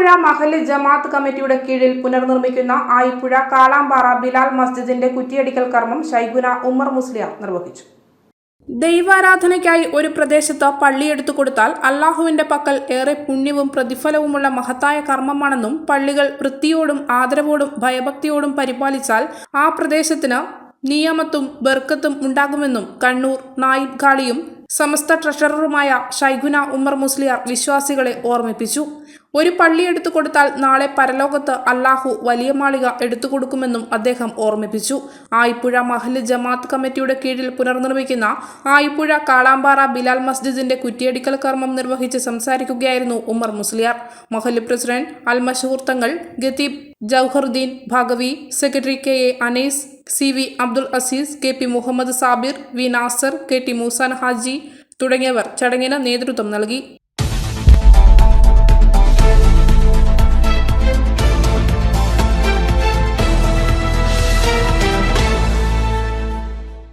ആയിപ്പുഴ മഹൽ ജമാഅത്ത് കമ്മിറ്റിയുടെ കീഴിൽ പുനർനിർമ്മിക്കുന്ന ആയിപ്പുഴ കാളാമ്പാറ ബിലാൽ മസ്ജിദിന്റെ കുറ്റിയടിക്കൽ കർമ്മം ഷൈഗുന ഉമർ മുസ്ലിയാർ നിർവഹിച്ചു. ദൈവാരാധനയ്ക്കായി ഒരു പ്രദേശത്ത് പള്ളിയെടുത്തു കൊടുത്താൽ അള്ളാഹുവിന്റെ പക്കൽ ഏറെ പുണ്യവും പ്രതിഫലവുമുള്ള മഹത്തായ കർമ്മമാണെന്നും പള്ളികൾ വൃത്തിയോടും ആദരവോടും ഭയഭക്തിയോടും പരിപാലിച്ചാൽ ആ പ്രദേശത്തിന് നിയമത്തും ബർക്കത്തും ഉണ്ടാകുമെന്നും കണ്ണൂർ നായിബ് ഖാളിയും സമസ്ത ട്രഷററുമായ ഷൈഖുന ഉമർ മുസ്ലിയാർ വിശ്വാസികളെ ഓർമ്മിപ്പിച്ചു. ഒരു പള്ളി എടുത്തു കൊടുത്താൽ നാളെ പരലോകത്ത് അല്ലാഹു വലിയ മാളിക എടുത്തു കൊടുക്കുമെന്നും അദ്ദേഹം ഓർമ്മിപ്പിച്ചു. ആയിപ്പുഴ മഹൽ ജമാഅത്ത് കമ്മിറ്റിയുടെ കീഴിൽ പുനർനിർമ്മിക്കുന്ന ആയിപ്പുഴ കാളാമ്പാറ ബിലാൽ മസ്ജിദിന്റെ കുറ്റിയടിക്കൽ കർമ്മം നിർവഹിച്ച് സംസാരിക്കുകയായിരുന്നു ഉമർ മുസ്ലിയാർ. മഹൽ president Al Mashoor Thangal ഗതീബ് Jouharudheen Bhagavi secretary K A Anees C V Abdul Azeez K P Muhammad Sabir V Nasar K T Moosan Haji തുടങ്ങിയവർ ചടങ്ങിന് നേതൃത്വം നൽകി.